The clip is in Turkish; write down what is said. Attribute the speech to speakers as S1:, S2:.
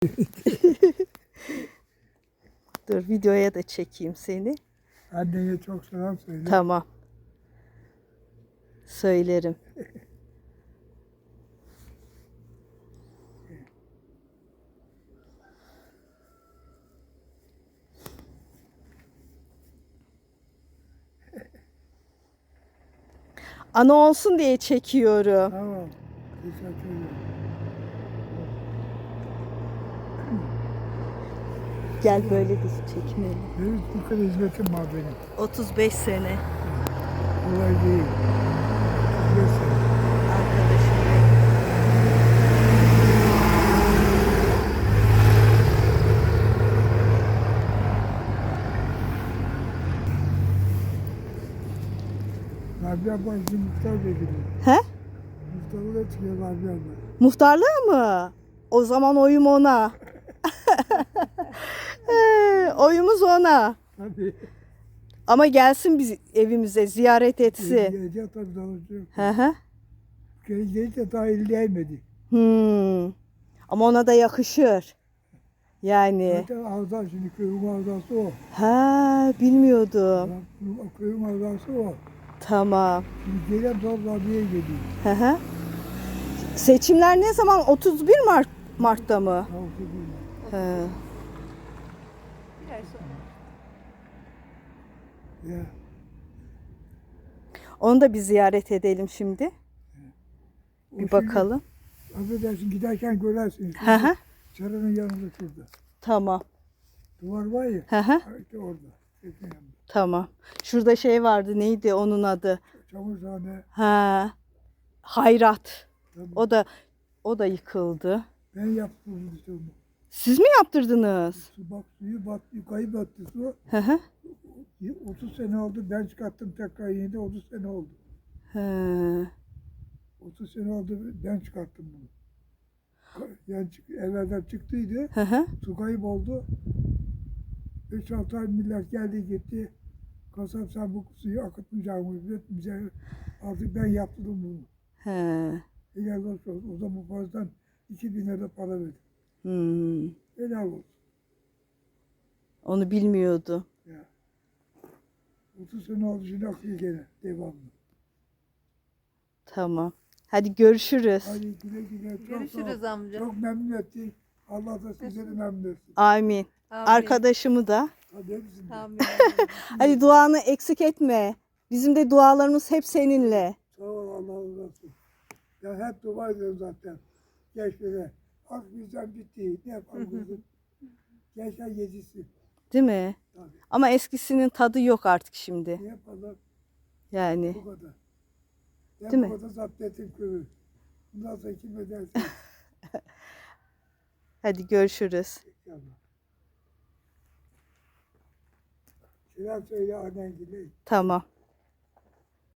S1: Dur videoya da çekeyim seni.
S2: Anneye çok selam söyle.
S1: Tamam. Söylerim. Ana olsun diye çekiyorum.
S2: Tamam. Teşekkür ederim.
S1: Gel böyle de çekmeyelim.
S2: Benim bu kadar hizmetim var benim.
S1: 35 sene
S2: Kolay değil. Biliyorsun.
S1: arkadaşım.
S2: Rabia abla şimdi muhtar bekliyor.
S1: He?
S2: Muhtarlığa çıkıyor Rabia abla.
S1: Muhtarlığa mı? O zaman oyum ona. Oyumuz ona.
S2: Tabii.
S1: Ama gelsin biz evimize ziyaret etsin.
S2: Gelecek tabii dolaşıyor.
S1: Hı hı.
S2: Gelecek de daha el değmedi.
S1: Hmm. Ama ona da yakışır. Yani.
S2: Zaten Azam şimdi köyün azası o.
S1: Ha bilmiyordum.
S2: O Köyün azası o.
S1: Tamam.
S2: Şimdi gelen zor Rabia'ya geliyor.
S1: Hı hı. Seçimler ne zaman? 31 Mart Mart'ta mı?
S2: Tavuk ediyor.
S1: He.
S2: Ya.
S1: Onu da bir ziyaret edelim şimdi.
S2: O
S1: Bir
S2: şimdi-
S1: bakalım.
S2: Affedersin giderken görersin.
S1: Hı hı.
S2: Çarının yanında şurada.
S1: Tamam.
S2: Duvar var ya.
S1: Hı hı.
S2: işte orada.
S1: Tamam. Şurada şey vardı. Neydi onun adı?
S2: Çamurhane.
S1: Ha. Hayrat.
S2: Tabii.
S1: O da o da yıkıldı.
S2: Ben yaptım işte onu.
S1: Siz mi yaptırdınız?
S2: Su bak suyu battı, battı su.
S1: Hı hı.
S2: 30 sene oldu. Ben çıkarttım tekrar yeni 30 sene oldu.
S1: He.
S2: 30 sene oldu ben çıkarttım bunu. Yani çık, evvelden çıktıydı.
S1: Hı hı.
S2: Su kayıp oldu. 5-6 ay millet geldi gitti. Kasap sen bu suyu akıtmayacağım. Üretmeyeceğim. Artık ben yaptım bunu.
S1: He.
S2: Olsun. O zaman fazladan 2000 lira para verdim.
S1: Hmm.
S2: Helal olsun.
S1: Onu bilmiyordu.
S2: Ya. 30 sene oldu şimdi akıyor gene devamlı.
S1: Tamam. Hadi görüşürüz.
S2: Hadi güle güle. Çok sağ ol.
S3: Görüşürüz amca.
S2: Çok memnun ettik. Allah da sizleri memnun etsin.
S1: Amin.
S3: Amin.
S1: Arkadaşımı da.
S2: Hadi hepsini.
S3: Amin.
S1: Hadi duanı eksik etme. Bizim de dualarımız hep seninle.
S2: Sağ ol Allah razı olsun. Ya hep dua ediyorum zaten. Gençlere. Az bizden bitti. Ne yapalım kızım? Gençler yetişsin.
S1: Değil mi?
S2: Tabii.
S1: Ama eskisinin tadı yok artık şimdi.
S2: Ne yapalım?
S1: Yani.
S2: Bu kadar. Ben
S1: Değil
S2: bu
S1: mi?
S2: kadar zapt ettim köyü. Bundan sonra kim ederse.
S1: Hadi görüşürüz.
S2: inşallah. Selam söyle annen gibi.
S1: Tamam.